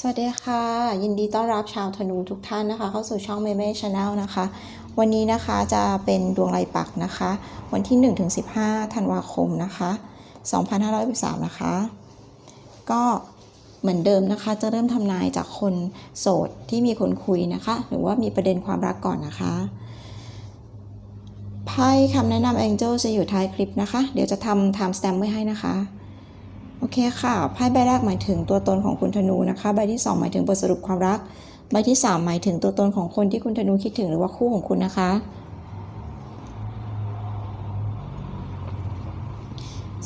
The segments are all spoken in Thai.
สวัสดีค่ะ ยินดีต้อนรับชาวธนูทุกท่านนะคะ เข้าสู่ช่องเมเม่ชาแนลนะคะ วันนี้นะคะจะเป็นดวงรายปักนะคะ วันที่ 1-15ธันวาคมนะคะ2513นะคะ ก็เหมือนเดิมนะคะ จะเริ่มทำนายจากคนโสดที่มีคนคุยนะคะ หรือว่ามีประเด็นความรักก่อนนะคะไพ่คำแนะนำ Angel จะอยู่ท้ายคลิปนะคะ เดี๋ยวจะทำ time stamp ไว้ให้นะคะ โอเคค่ะไพ่ใบแรกหมายถึงตัวตนของคุณธนูนะคะใบที่ 2 หมายถึงบทสรุปความรัก ใบที่ 3 หมายถึงตัวตนของคนที่คุณธนูคิดถึงหรือว่าคู่ของคุณนะคะ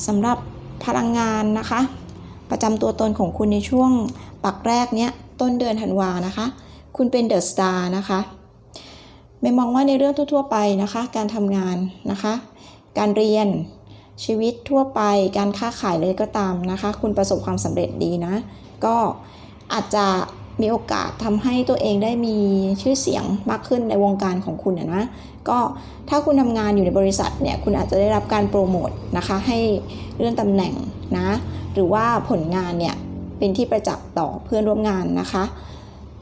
สำหรับพลังงานนะคะ ประจำตัวตนของคุณในช่วงปักแรกเนี้ยต้นเดือนธันวานะคะ คุณเป็นเดอะสตาร์นะคะไม่มองว่าในเรื่องทั่ว ๆ ไปนะคะ การทำงานนะคะ การเรียน ชีวิตทั่วไปการค้าขายเลยก็ตามนะคะ คุณประสบความสำเร็จดีนะ ก็อาจจะมีโอกาสทำให้ตัวเองได้มีชื่อเสียงมากขึ้นในวงการของคุณนะก็ถ้าคุณทำงานอยู่ในบริษัทเนี่ยคุณอาจจะได้รับการโปรโมทนะคะให้เลื่อนตำแหน่งนะหรือว่าผลงานเนี่ยเป็นที่ประจักษ์ต่อเพื่อนร่วมงานนะคะ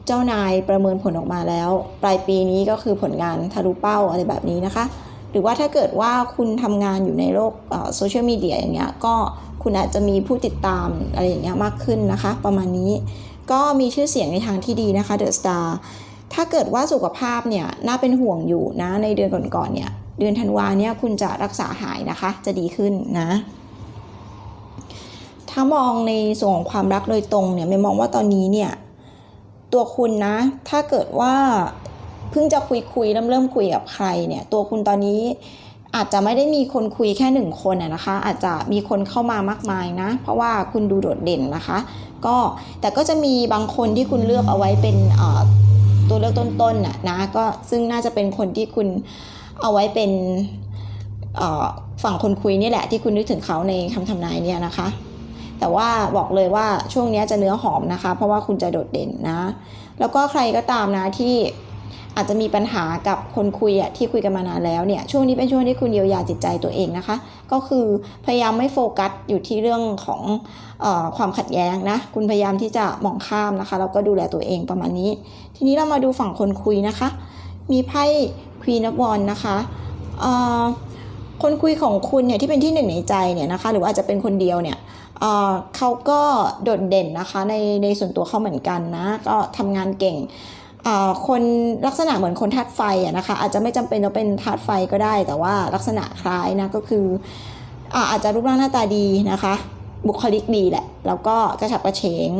เจ้านายประเมินผลออกมาแล้ว ปลายปีนี้ก็คือผลงานทะลุเป้าอะไรแบบนี้นะคะ หรือว่าถ้าเกิดว่าคุณทำงานอยู่ในโลกโซเชียลมีเดียอย่างเงี้ยก็คุณอาจจะมีผู้ติดตามอะไรอย่างเงี้ยมากขึ้นนะคะ ประมาณนี้ก็มีชื่อเสียงในทางที่ดีนะคะเดอะสตาร์ถ้าเกิดว่าสุขภาพเนี่ยน่าเป็นห่วงอยู่นะในเดือนก่อนๆเนี่ยเดือนธันวาเนี่ยคุณจะรักษาหายนะคะ จะดีขึ้นนะ ถ้ามองในส่วนของความรักโดยตรงเนี่ยไม่มองว่าตอนนี้เนี่ยตัวคุณนะ ถ้าเกิดว่า เพิ่งจะคุยคุยเริ่มเริ่มคุยกับใครเนี่ย ตัวคุณตอนนี้อาจจะไม่ได้มีคนคุยแค่หนึ่งคนนะคะ อาจจะมีคนเข้ามามากมายนะ เพราะว่าคุณดูโดดเด่นนะคะ ก็แต่ก็จะมีบางคนที่คุณเลือกเอาไว้เป็นตัวเลือกต้นๆน่ะนะก็ซึ่งน่าจะเป็นคนที่คุณเอาไว้เป็นฝั่งคนคุยนี่แหละ ที่คุณนึกถึงเขาในคำทำนายเนี่ยนะคะ แต่ว่าบอกเลยว่าช่วงนี้จะเนื้อหอมนะคะ เพราะว่าคุณจะโดดเด่นนะ แล้วก็ใครก็ตามนะที่ อาจจะมีปัญหากับคนคุยอะที่คุยกันมานานแล้วเนี่ยช่วงนี้เป็นช่วงที่คุณเยียวยาจิตใจตัวเองนะคะ ก็คือพยายามไม่โฟกัสอยู่ที่เรื่องของอความขัดแย้งนะคุณพยายามที่จะมองข้ามนะคะแล้วก็ดูแลตัวเองประมาณนี้ ทีนี้เรามาดูฝั่งคนคุยนะคะ มีไพ่ควีนอ f วอนนะคะคนคุยของคุณเนี่ยที่เป็นที่หนึ่งในใจเนี่ยนะคะหรือว่าอาจจะเป็นคนเดียวเนี่ยเขาก็โดดเด่นนะคะในในส่วนตัวเขาเหมือนกันนะก็ทำงานเก่ง คนลักษณะเหมือนคนธาตุไฟอะนะคะอาจจะไม่จำเป็นต้องเป็นธาตุไฟก็ได้ แต่ว่าลักษณะคล้ายนะก็คืออาจจะรูปร่างหน้าตาดีนะคะ บุคลิกดีแหละ แล้วก็กระฉับกระเฉง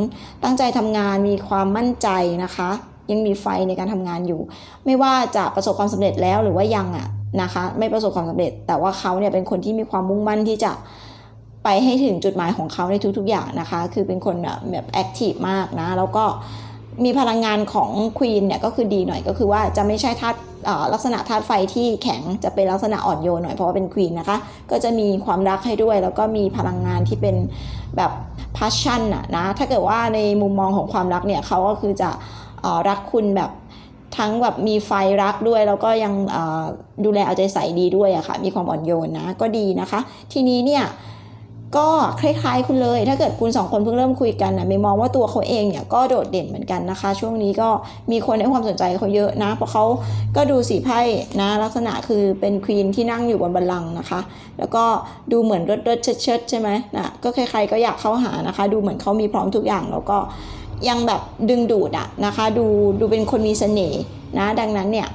ตั้งใจทำงานมีความมั่นใจนะคะ ยังมีไฟในการทำงานอยู่ ไม่ว่าจะประสบความสำเร็จแล้วหรือว่ายังอะนะคะ ไม่ประสบความสำเร็จ แต่ว่าเขาเนี่ยเป็นคนที่มีความมุ่งมั่นที่จะไปให้ถึงจุดหมายของเขาในทุกๆอย่างนะคะ คือเป็นคนแบบแอคทีฟมากนะแล้วก็ มีพลังงานของควีนเนี่ยก็คือดีหน่อยก็คือว่าจะไม่ใช่ธาตุลักษณะธาตุไฟที่แข็งจะเป็นลักษณะอ่อนโยนหน่อยเพราะว่าเป็นควีนนะคะ ก็จะมีความรักให้ด้วย แล้วก็มีพลังงานที่เป็นแบบ passion อะนะถ้าเกิดว่าในมุมมองของความรักเนี่ยเขาก็คือจะรักคุณแบบทั้งแบบมีไฟรักด้วยแล้วก็ยังดูแลเอาใจใส่ดีด้วยอะค่ะมีความอ่อนโยนนะก็ดีนะคะ ทีนี้เนี่ย ก็คล้ายๆคุณเลย ถ้าเกิดคุณสองคนเพิ่งเริ่มคุยกันนะไม่มองว่าตัวเขาเองเนี่ยก็โดดเด่นเหมือนกันนะคะ ช่วงนี้ก็มีคนให้ความสนใจเขาเยอะนะ เพราะเขาก็ดูสีไพ่นะ ลักษณะคือเป็นควีนที่นั่งอยู่บนบัลลังก์นะคะ แล้วก็ดูเหมือนรถรถเชิดเชิดใช่ไหมนะก็ใครๆก็อยากเข้าหานะคะ ดูเหมือนเขามีพร้อมทุกอย่างแล้วก็ยังแบบดึงดูดอะนะคะ ดูดูเป็นคนมีเสน่ห์นะ ดังนั้นเนี่ย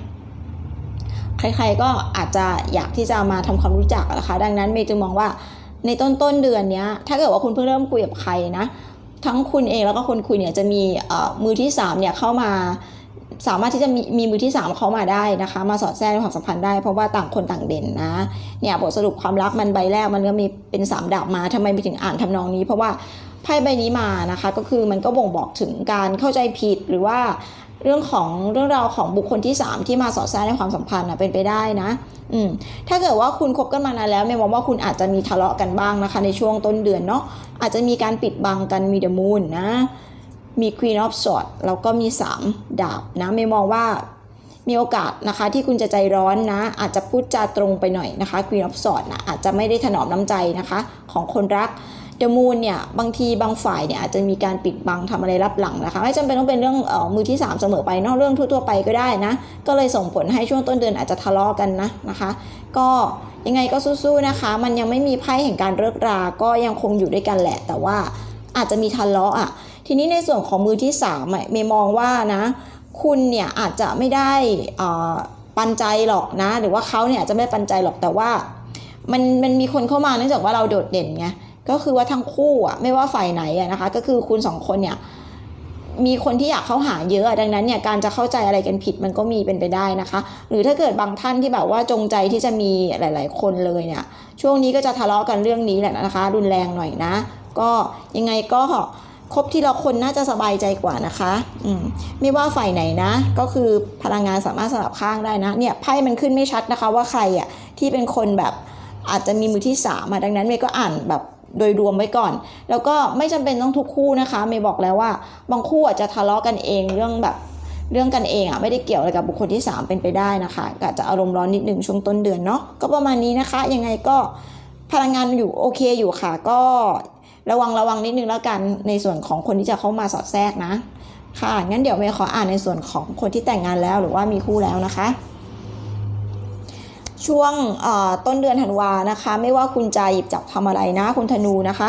ใครๆก็อาจจะอยากที่จะมาทำความรู้จักนะคะ ดังนั้นเมย์จึงมองว่า ในต้นต้นเดือนนี้ถ้าเกิดว่าคุณเพิ่งเริ่มคุยกับใครนะ ทั้งคุณเองแล้วก็คนคุยเนี่ยจะมีมือที่3เนี่ยเข้ามาสามารถที่จะมีมีมือที่ 3 เข้ามาได้นะคะ มาสอดแทรกในความสัมพันธ์ได้เพราะว่าต่างคนต่างเด่นนะเนี่ยบทสรุปความรักมันใบแรกมันก็มีเป็น 3ดาบมาทำไมไปถึงอ่านทำนองนี้ เพราะว่าไพ่ใบนี้มานะคะ ก็คือมันก็บ่งบอกถึงการเข้าใจผิดหรือว่า เรื่องของเรื่องราวของบุคคลที่ 3 ที่มาสอดแทรกในความสัมพันธ์เป็นไปได้นะอืมถ้าเกิดว่าคุณคบกันมานานแล้วไม่มองว่าคุณอาจจะมีทะเลาะกันบ้างนะคะ ในช่วงต้นเดือนเนาะอาจจะมีการปิดบังกันมีเดมูนนะ มี Queen of Swords แล้วก็มี 3 ดาบนะไม่มองว่ามีโอกาสนะคะที่คุณจะใจร้อนนะ อาจจะพูดจาตรงไปหน่อยนะคะ Queen of Swords นะอาจจะไม่ได้ถนอมน้ำใจนะคะ ของคนรัก เดอะมูนเนี่ยบางทีบางฝ่ายเนี่ยอาจจะมีการปิดบังทำอะไรรับหลังนะคะ ไม่จำเป็นต้องเป็นเรื่องเออมือที่ 3 เสมอไปนอกเรื่องทั่วๆไปก็ได้นะ ก็เลยส่งผลให้ช่วงต้นเดือนอาจจะทะเลาะกันนะนะคะ ก็ยังไงก็สู้ๆนะคะ มันยังไม่มีไพ่แห่งการเลิกรา ก็ยังคงอยู่ด้วยกันแหละ แต่ว่าอาจจะมีทะเลาะอะ ทีนี้ในส่วนของมือที่3อะเมย์มองว่านะ คุณเนี่ยอาจจะไม่ได้อ่าปันใจหรอกนะ หรือว่าเขาเนี่ยอาจจะไม่ปันใจหรอกแต่ว่า มันมันมีคนเข้ามาเนื่องจากว่าเราโดดเด่นไง ก็คือว่าทั้งคู่อะไม่ว่าฝ่ายไหนอะนะคะ ก็คือคุณสองคนเนี่ยมีคนที่อยากเข้าหาเยอะดังนั้นเนี่ยการจะเข้าใจอะไรกันผิดมันก็มีเป็นไปได้นะคะ หรือถ้าเกิดบางท่านที่แบบว่าจงใจที่จะมีหลาย ๆ คนเลยเนี่ยช่วงนี้ก็จะทะเลาะกันเรื่องนี้แหละนะคะ รุนแรงหน่อยนะ ก็ยังไงก็คบที่เราคนน่าจะสบายใจกว่านะคะอืมไม่ว่าฝ่ายไหนนะ ก็คือพลังงานสามารถสลับข้างได้นะเนี่ยไพ่มันขึ้นไม่ชัดนะคะว่าใครอะที่เป็นคนแบบอาจจะมีมือที่สามดังนั้นเมย์ก็อ่านแบบ โดยรวมไว้ก่อน แล้วก็ไม่จำเป็นต้องทุกคู่นะคะเมย์บอกแล้วว่า บางคู่อาจจะทะเลาะกันเองเรื่องแบบเรื่องกันเองอะไม่ได้เกี่ยวอะไรกับบุคคลที่ 3 เป็นไปได้นะคะก็อาจจะอารมณ์ร้อนนิดนึงช่วงต้นเดือนเนาะก็ประมาณนี้นะคะยังไงก็พลังงานอยู่โอเคอยู่ค่ะ ก็ระวังระวังนิดนึงแล้วกันในส่วนของคนที่จะเข้ามาสอดแทรกนะ ค่ะงั้นเดี๋ยวเมย์ขออ่านในส่วนของคนที่แต่งงานแล้วหรือว่ามีคู่แล้วนะคะ ช่วงต้นเดือนธันวานะคะ ไม่ว่าคุณจะหยิบจับทำอะไรนะ คุณธนูนะคะ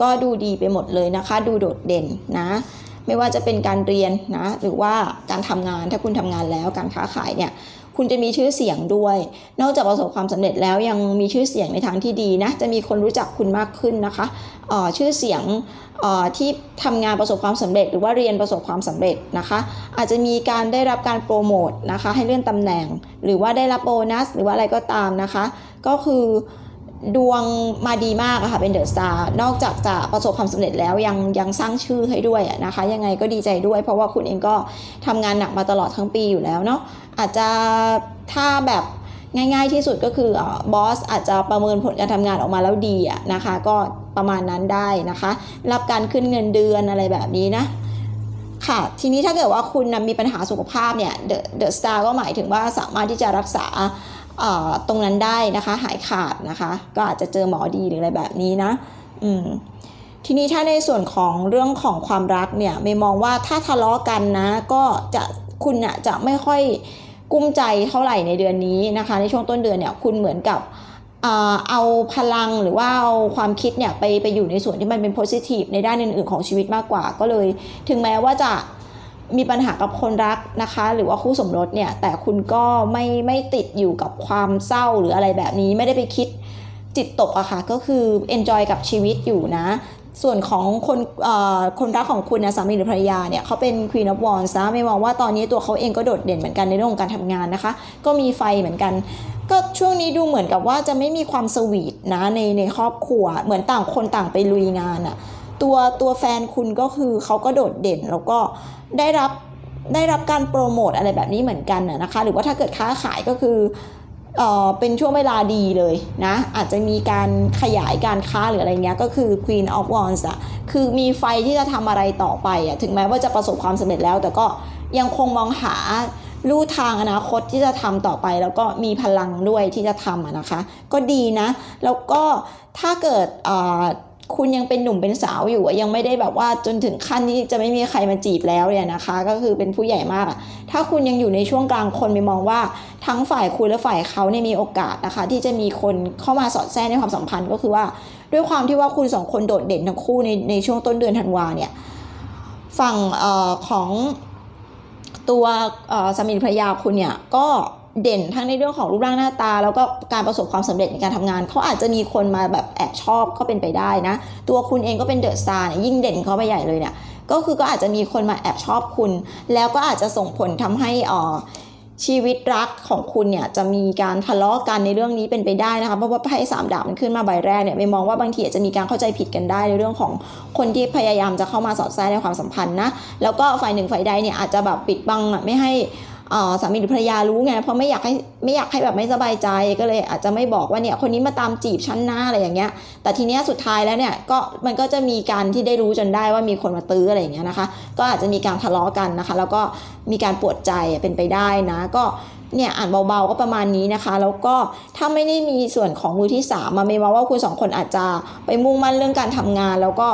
ก็ดูดีไปหมดเลยนะคะ ดูโดดเด่นนะ ไม่ว่าจะเป็นการเรียนนะ หรือว่าการทำงานถ้าคุณทำงานแล้วการค้าขายเนี่ย คุณจะมีชื่อเสียงด้วย นอกจากประสบความสำเร็จแล้วยังมีชื่อเสียงในทางที่ดีนะ จะมีคนรู้จักคุณมากขึ้นนะคะชื่อเสียงที่ทำงานประสบความสำเร็จ หรือว่าเรียนประสบความสำเร็จนะคะ อาจจะมีการได้รับการโปรโมทนะคะให้เลื่อนตำแหน่ง หรือว่าได้รับโบนัส หรือว่าอะไรก็ตามนะคะ ก็คือ ดวงมาดีมากอะค่ะเป็นเดอะสตาร์นอกจากจะประสบความสำเร็จแล้วยังยังสร้างชื่อให้ด้วยนะคะ ยังไงก็ดีใจด้วยเพราะว่าคุณเองก็ทำงานหนักมาตลอดทั้งปีอยู่แล้วเนาะอาจจะถ้าแบบง่ายๆที่สุดก็คือบอสอาจจะประเมินผลการทำงานออกมาแล้วดีอะนะคะ ก็ประมาณนั้นได้นะคะ รับการขึ้นเงินเดือนอะไรแบบนี้นะค่ะทีนี้ถ้าเกิดว่าคุณนะมีปัญหาสุขภาพเนี่ยเดอะเดอะสตาร์ก็หมายถึงว่าสามารถที่จะรักษา ตรงนั้นได้นะคะ หายขาดนะคะ ก็อาจจะเจอหมอดีหรืออะไรแบบนี้นะอืมทีนี้ถ้าในส่วนของเรื่องของความรักเนี่ยไม่มองว่าถ้าทะเลาะกันนะก็จะคุณน่ะจะไม่ค่อยกุ้มใจเท่าไหร่ในเดือนนี้นะคะ ในช่วงต้นเดือนเนี่ยคุณเหมือนกับเอาพลังหรือว่าเอาความคิดเนี่ยไปไปอยู่ในส่วนที่มันเป็น positive ในด้านอื่นๆของชีวิตมากกว่า ก็เลยถึงแม้ว่าจะ มีปัญหากับคนรักนะคะ หรือว่าคู่สมรสเนี่ยแต่คุณก็ไม่ไม่ติดอยู่กับความเศร้าหรืออะไรแบบนี้ไม่ได้ไปคิดจิตตกอะค่ะก็คือ enjoy กับชีวิตอยู่นะ ส่วนของคนคนรักของคุณนะสามีหรือภรรยาเนี่ยเขาเป็น Queen of Wands นะไม่มองว่าตอนนี้ตัวเขาเองก็โดดเด่นเหมือนกันในเรื่องของการทำงานนะคะ ก็มีไฟเหมือนกัน ก็ช่วงนี้ดูเหมือนกับว่าจะไม่มีความสวีทนะในในครอบครัวเหมือนต่างคนต่างไปลุยงานอะ ตัวตัวแฟนคุณก็คือเขาก็โดดเด่นแล้วก็ได้รับได้รับการโปรโมทอะไรแบบนี้เหมือนกันนะคะ หรือว่าถ้าเกิดค้าขายก็คือเออเป็นช่วงเวลาดีเลยนะ อาจจะมีการขยายการค้าหรืออะไรเงี้ยก็คือ Queen of Wands อะคือมีไฟที่จะทำอะไรต่อไปอะถึงแม้ว่าจะประสบความสำเร็จแล้ว แต่ก็ยังคงมองหาลู่ทางอนาคตที่จะทำต่อไป แล้วก็มีพลังด้วยที่จะทำะนะคะ ก็ดีนะ แล้วก็ถ้าเกิดเออ คุณยังเป็นหนุ่มเป็นสาวอยู่อะยังไม่ได้แบบว่าจนถึงขั้นที่จะไม่มีใครมาจีบแล้วเนี่ยนะคะ ก็คือเป็นผู้ใหญ่มากอะถ้าคุณยังอยู่ในช่วงกลางคนไปมองว่าทั้งฝ่ายคุณและฝ่ายเขาเนี่ยมีโอกาสนะคะ ที่จะมีคนเข้ามาสอดแทรกในความสัมพันธ์ก็คือว่า ด้วยความที่ว่าคุณสองคนโดดเด่นทั้งคู่ในในช่วงต้นเดือนธันวาเนี่ยฝั่งออของตัวสามีภรรยาคุณเนี่ยก็ เด่นทั้งในเรื่องของรูปร่างหน้าตา แล้วก็การประสบความสำเร็จในการทำงานเขาอาจจะมีคนมาแบบแอบชอบก็เป็นไปได้นะ ตัวคุณเองก็เป็นเดอะสตาร์เนี่ยยิ่งเด่นเขาไปใหญ่เลยเนี่ยก็คือก็อาจจะมีคนมาแอบชอบคุณ แล้วก็อาจจะส่งผลทำให้อ่อชีวิตรักของคุณเนี่ยจะมีการทะเลาะกันในเรื่องนี้เป็นไปได้นะคะเพราะว่าไพ่สามดาบมันขึ้นมาใบแรกเนี่ยไม่มองว่าบางทีอาจจะมีการเข้าใจผิดกันได้ในเรื่องของคนที่พยายามจะเข้ามาสอดแทรกในความสัมพันธ์นะแล้วก็ฝ่ายหนึ่งฝ่ายใดเนี่ยอาจจะแบบปิดบังอะไม่ให้ สามีหรือภรรยารู้ไงเพราะไม่อยากให้ไม่อยากให้แบบไม่สบายใจก็เลยอาจจะไม่บอกว่าเนี่ยคนนี้มาตามจีบฉันหนะอะไรอย่างเงี้ย แต่ทีเนี้ยสุดท้ายแล้วเนี่ยก็มันก็จะมีการที่ได้รู้จนได้ว่ามีคนมาตื้ออะไรอย่างเงี้ยนะคะ ก็อาจจะมีการทะเลาะกันนะคะ แล้วก็มีการปวดใจเป็นไปได้นะก็เนี่ยอ่านเบาๆก็ประมาณนี้นะคะ แล้วก็ถ้าไม่ได้มีส่วนของมือที่สามมาเมย์มองว่าคุณสองคนอาจจะไปมุ่งมั่นเรื่องการทำงานแล้วก็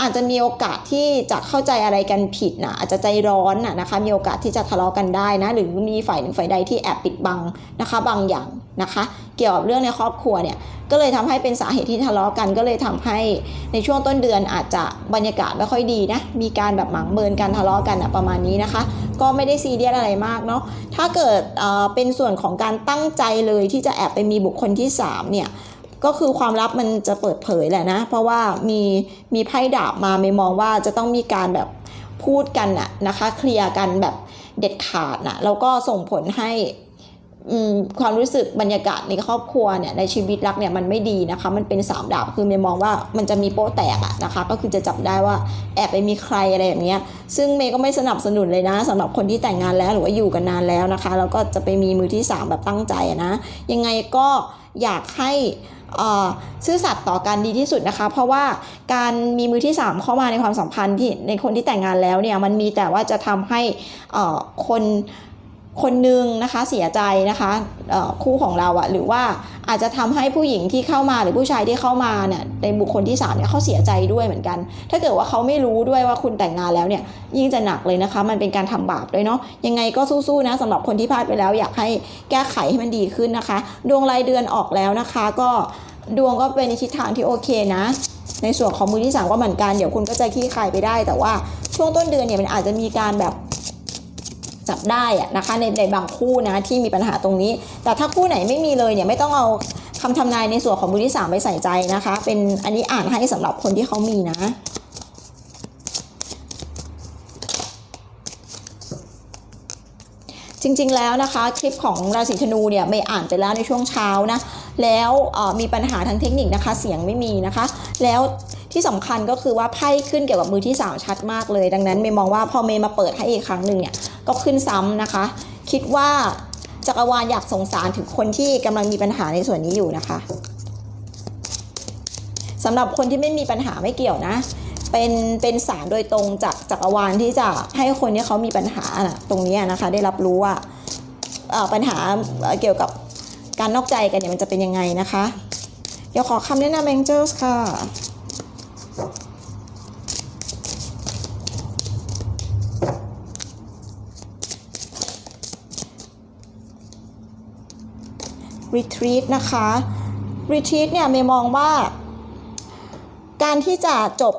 อาจจะมีโอกาสที่จะเข้าใจอะไรกันผิดนะอาจจะใจร้อนนะนะคะ มีโอกาสที่จะทะเลาะกันได้นะ หรือมีฝ่ายหนึ่งฝ่ายใดที่แอบปิดบังนะคะ บางอย่างนะคะ เกี่ยวกับเรื่องในครอบครัวเนี่ย ก็เลยทำให้เป็นสาเหตุที่ทะเลาะกัน ก็เลยทำให้ในช่วงต้นเดือนอาจจะบรรยากาศไม่ค่อยดีนะ มีการแบบหมางเมินการทะเลาะกันอะประมาณนี้นะคะ ก็ไม่ได้ซีเรียสอะไรมากเนาะ ถ้าเกิดเเป็นส่วนของการตั้งใจเลยที่จะแอบไปมีบุคคลที่3เนี่ย ก็คือความลับมันจะเปิดเผยแหละนะ เพราะว่ามีมีไพ่ดาบมาไม่มองว่าจะต้องมีการแบบพูดกันอะนะคะเคลียร์กันแบบเด็ดขาดนะแล้วก็ส่งผลให้ความรู้สึกบรรยากาศในครอบครัวเนี่ยในชีวิตรักเนี่ยมันไม่ดีนะคะ มันเป็นสามดาบคือเมย์มองว่ามันจะมีโป๊ะแตกอะนะคะ ก็คือจะจับได้ว่าแอบไปมีใครอะไรแบบนี้ซึ่งเมย์ก็ไม่สนับสนุนเลยนะสำหรับคนที่แต่งงานแล้วหรือว่าอยู่กันนานแล้วนะคะแล้วก็จะไปมีมือที่ 3 แบบตั้งใจนะ ยังไงก็อยากให้ ซื่อสัตย์ต่อกันดีที่สุดนะคะ เพราะว่าการมีมือที่ 3 เข้ามาในความสัมพันธ์ที่ในคนที่แต่งงานแล้วเนี่ยมันมีแต่ว่าจะทำให้คน คนหนึ่งนะคะเสียใจนะคะคู่ของเราอะหรือว่าอาจจะทำให้ผู้หญิงที่เข้ามาหรือผู้ชายที่เข้ามาเนี่ยในบุคคลที่สามเนี่ยเขาเสียใจด้วยเหมือนกัน ถ้าเกิดว่าเขาไม่รู้ด้วยว่าคุณแต่งงานแล้วเนี่ยยิ่งจะหนักเลยนะคะ มันเป็นการทำบาปด้วยเนาะยังไงก็สู้ๆนะสำหรับคนที่พลาดไปแล้ว อยากให้แก้ไขให้มันดีขึ้นนะคะ ดวงรายเดือนออกแล้วนะคะ ก็ดวงก็เป็นในทิศทางที่โอเคนะ ในส่วนของมือที่สามก็เหมือนกันเดี๋ยวคุณก็จะขี้คายไปได้ แต่ว่าช่วงต้นเดือนเนี่ยมันอาจจะมีการแบบ จับได้อะนะคะในในบางคู่นะที่มีปัญหาตรงนี้ แต่ถ้าคู่ไหนไม่มีเลยเนี่ยไม่ต้องเอาคำทำนายในส่วนของมือที่สามไปใส่ใจนะคะ เป็นอันนี้อ่านให้สำหรับคนที่เขามีนะจริงๆ แล้วนะคะคลิปของราศีธนูเนี่ยไม่อ่านไปแล้วในช่วงเช้านะแล้วมีปัญหาทางเทคนิคนะคะเสียงไม่มีนะคะ แล้ว ที่สำคัญก็คือว่าไพ่ขึ้นเกี่ยวกับมือที่ 3 ชัดมากเลย ดังนั้นเมย์มองว่าพอเมย์มาเปิดให้อีกครั้งหนึ่งเนี่ยก็ขึ้นซ้ำนะคะ คิดว่าจักรวาลอยากสงสารถึงคนที่กำลังมีปัญหาในส่วนนี้อยู่นะคะสำหรับคนที่ไม่มีปัญหาไม่เกี่ยวนะ เป็นเป็นสารโดยตรงจากจักรวาลที่จะให้คนที่เขามีปัญหานะตรงนี้นะคะ ได้รับรู้ว่าปัญหาเอ่อเกี่ยวกับการนอกใจกันเนี่ยมันจะเป็นยังไงนะคะ เดี๋ยวขอคำแนะนำ Angels ค่ะ Retreat นะคะ Retreat เนี่ยเมย์มองว่า การที่จะจบ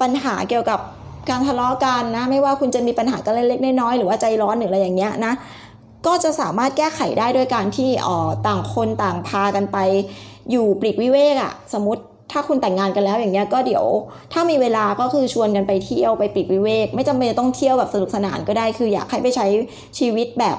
ปัญหาเกี่ยวกับการทะเลาะกันนะ ไม่ว่าคุณจะมีปัญหากันเล็กๆน้อยๆหรือว่าใจร้อนหรืออะไรอย่างเงี้ยนะก็จะสามารถแก้ไขได้ด้วยการที่ต่างคนต่างพากันไปอยู่ปลีกวิเวกอะสมมติ ถ้าคุณแต่งงานกันแล้วอย่างเงี้ยก็เดี๋ยว ถ้ามีเวลาก็คือชวนกันไปเที่ยวไปปลีกวิเวก ไม่จำเป็นจะต้องเที่ยวแบบสนุกสนานก็ได้คืออยากให้ไปใช้ชีวิตแบบ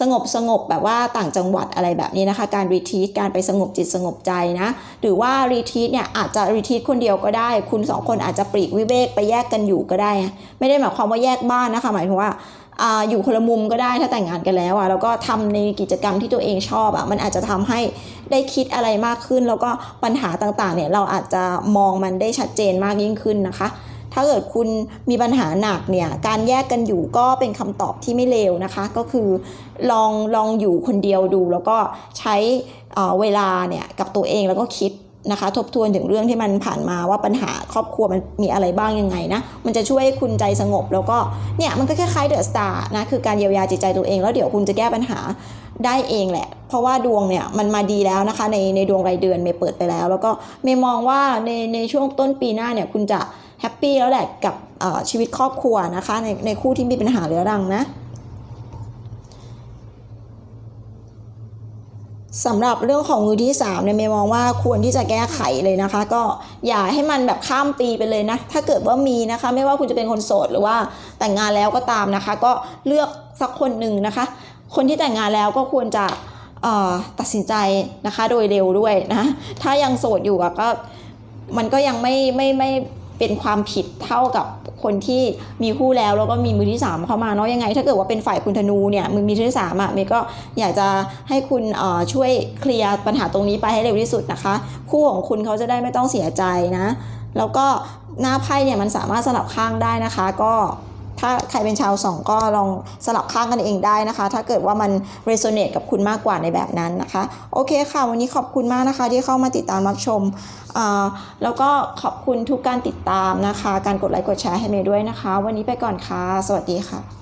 สงบสงบแบบว่าต่างจังหวัดอะไรแบบนี้นะคะ การรีทีทการไปสงบจิตสงบใจนะ หรือว่ารีทีทเนี่ยอาจจะรีทีทคนเดียวก็ได้ คุณสองคนอาจจะปลีกวิเวกไปแยกกันอยู่ก็ได้ ไม่ได้หมายความว่าแยกบ้านนะคะ หมายถึงว่า อยู่คนละมุมก็ได้ถ้าแต่งงานกันแล้วอะแล้วก็ทำในกิจกรรมที่ตัวเองชอบอะมันอาจจะทำให้ได้คิดอะไรมากขึ้น แล้วก็ปัญหาต่างๆเนี่ยเราอาจจะมองมันได้ชัดเจนมากยิ่งขึ้นนะคะ ถ้าเกิดคุณมีปัญหาหนักเนี่ยการแยกกันอยู่ก็เป็นคำตอบที่ไม่เลวนะคะ ก็คือลองลองอยู่คนเดียวดู แล้วก็ใช้เวลาเนี่ยกับตัวเองแล้วก็คิด นะคะทบทวนถึงเรื่องที่มันผ่านมาว่าปัญหาครอบครัวมันมีอะไรบ้างยังไงนะ มันจะช่วยให้คุณใจสงบ แล้วก็เนี่ยมันก็คล้ายๆเดอะสตาร์นะคือการเยียวยาจิตใจตัวเอง แล้วเดี๋ยวคุณจะแก้ปัญหาได้เองแหละ เพราะว่าดวงเนี่ยมันมาดีแล้วนะคะ ในในดวงรายเดือนเมย์เปิดไปแล้ว แล้วก็เมย์มองว่าในในช่วงต้นปีหน้าเนี่ยคุณจะแฮปปี้แล้วแหละกับชีวิตครอบครัวนะคะในในคู่ที่มีปัญหาเรื้อรังนะ สำหรับเรื่องของมือที่3เนี่ยเมย์มองว่าควรที่จะแก้ไขเลยนะคะ ก็อย่าให้มันแบบข้ามปีไปเลยนะ ถ้าเกิดว่ามีนะคะ ไม่ว่าคุณจะเป็นคนโสดหรือว่าแต่งงานแล้วก็ตามนะคะ ก็เลือกสักคนหนึ่งนะคะ คนที่แต่งงานแล้วก็ควรจะตัดสินใจนะคะ โดยเร็วด้วยนะ ถ้ายังโสดอยู่อะก็มันก็ยังไม่ไม่ไม่ เป็นความผิดเท่ากับคนที่มีคู่แล้วแล้วก็มีมือที่สามเข้ามาเนาะยังไง ถ้าเกิดว่าเป็นฝ่ายคุณธนูเนี่ยมือมีที่สามอะเมย์ก็อยากจะให้คุณเอ่อช่วยเคลียร์ปัญหาตรงนี้ไปให้เร็วที่สุดนะคะ คู่ของคุณเขาจะได้ไม่ต้องเสียใจนะ แล้วก็หน้าไพ่เนี่ยมันสามารถสลับข้างได้นะคะ ก็ ถ้าใครเป็นชาวสองก็ลองสลับข้างกันเองได้นะคะ ถ้าเกิดว่ามันเรโซเนตกับคุณมากกว่าในแบบนั้นนะคะ โอเคค่ะ วันนี้ขอบคุณมากนะคะ ที่เข้ามาติดตามรับชม แล้วก็ขอบคุณทุกการติดตามนะคะ การกดไลค์กดแชร์ให้เมย์ด้วยนะคะ วันนี้ไปก่อนค่ะ สวัสดีค่ะ